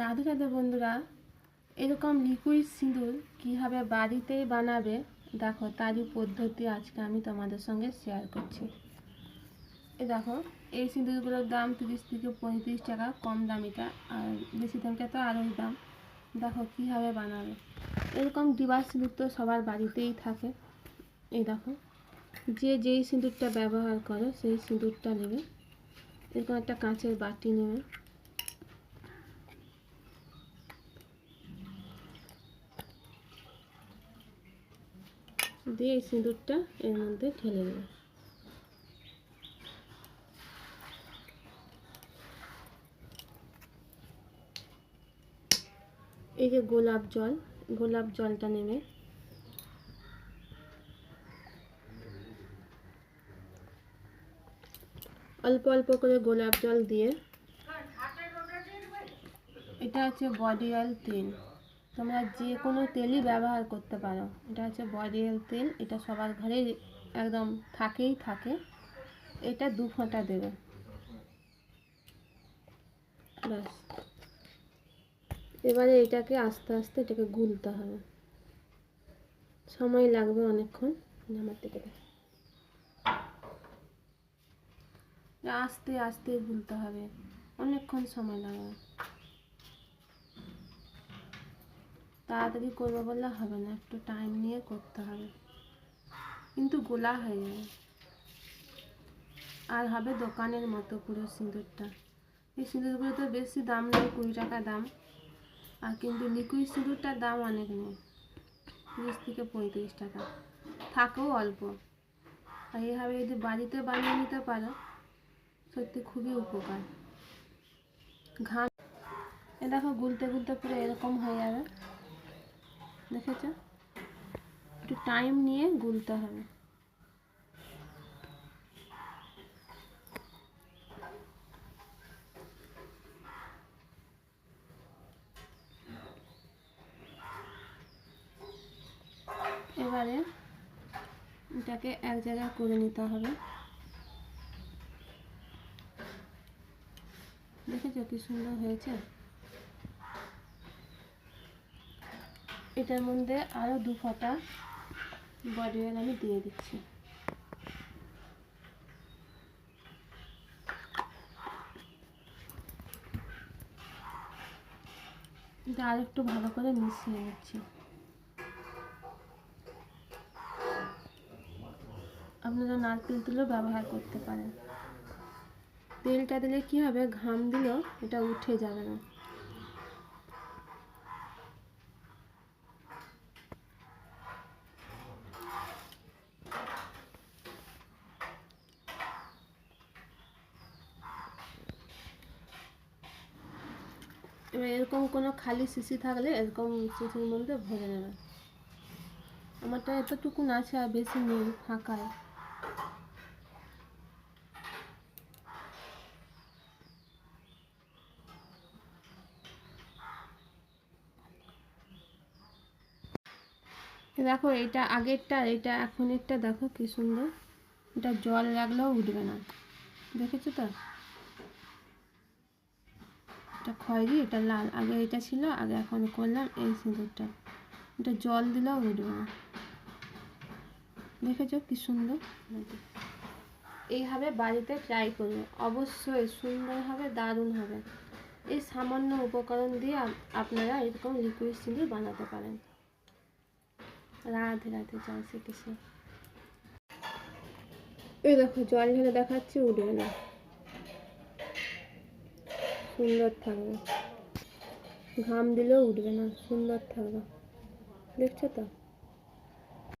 রাধে রাধে বন্ধুরা, এরকম লিকুইড সিঁদুর কীভাবে বাড়িতেই বানাবে, দেখো তারই পদ্ধতি আজকে আমি তোমাদের সঙ্গে শেয়ার করছি। এই দেখো, এই সিঁদুরগুলোর দাম তিরিশ থেকে পঁয়ত্রিশ টাকা, কম দামিটা, আর বেশি দামটা তো আরোই দাম। দেখো কীভাবে বানাবে। এরকম ডিবার সিঁদুর তো সবার বাড়িতেই থাকে। এই দেখো, যে যেই সিঁদুরটা ব্যবহার করে, সেই সিঁদুরটা নেবে। এরকম একটা কাঁচের বাটি নেবে। দিয়ে সিঁদুরটা এর মধ্যে ঢেলে দেবে। এই যে গোলাপ জল, গোলাপ জলটা নেবে। অল্প অল্প করে গোলাপ জল দিয়ে, এটা হচ্ছে বডি অয়েল তেল। তোমরা যে কোনো তেলই ব্যবহার করতে পারো। এটা হচ্ছে বডি তেল, এটা সবার ঘরে একদম থাকেই থাকে। এটা দু ফোঁটা দেবে। ব্যাস। এবারে এটাকে আস্তে আস্তে এটাকে গুলতে হবে। সময় লাগবে অনেকক্ষণ। আমার থেকে। আস্তে আস্তে গুলতে হবে। অনেকক্ষণ সময় লাগবে। তাড়াতাড়ি করব বললে হবে না, একটু টাইম নিয়ে করতে হবে। কিন্তু গোলা হয়ে যাবে। আর হবে দোকানের মতো পুরো সিঁদুরটা। এই সিঁদুরগুলো তো বেশি দাম নেই, কুড়ি টাকা দাম। আর কিন্তু লিকুইড সিঁদুরটার দাম অনেক নেই, তিরিশ থেকে পঁয়ত্রিশ টাকা। থাকেও অল্প। আর এইভাবে যদি বাড়িতে বানিয়ে নিতে পারো, সত্যি খুবই উপকার। ঘাম এ দেখো গুলতে গুলতে পুরো এরকম হয়ে যাবে। দেখেছ? একটু টাইম নিয়ে গুলতে হবে। এবারে এটাকে এক জায়গায় করে নিতে হবে। দেখেছ কি সুন্দর হয়েছে? এটার মধ্যে আরও দু ফোঁটা বডি অয়েল আমি দিয়ে দিচ্ছি। আর একটু ভালো করে মিশিয়ে নিচ্ছি। আপনারা নারকেল তেলও ব্যবহার করতে পারেন। তেলটা দিলে কি হবে? ঘাম দিলেও এটা উঠে যাবে না। এবার এরকম কোনো খালি শিশি থাকলে এরকম শিশির মধ্যে ভরে নেবে। আমারটা এতটুকুন আছে আর বেশি নেই ফাঁকায়। দেখো এটা আগেরটা আর এটা এখনেরটা দেখো কি সুন্দর। এটা জল লাগলেও উঠবে না। দেখেছ তো? এটা খয়েরি এটা লাল। আগে এটা ছিল, আগে এখন করলাম এই সিঁদুরটা। এটা জল দিলেও উঠবে না। দেখেছ কি সুন্দর? এইভাবে বাড়িতে ট্রাই করবে। অবশ্যই সুন্দর হবে, দারুণ হবে। এই সামান্য উপকরণ দিয়ে আপনারা এরকম লিকুইড সিঁদুর বানাতে পারেন। রাধে রাধে, জয় শ্রীকৃষ্ণ। এই দেখো, জল ঢেলে দেখাচ্ছি, উঠবে না। সুন্দর থাকবে। ঘাম দিলেও উঠবে না সুন্দর থাকবে। দেখছ তো?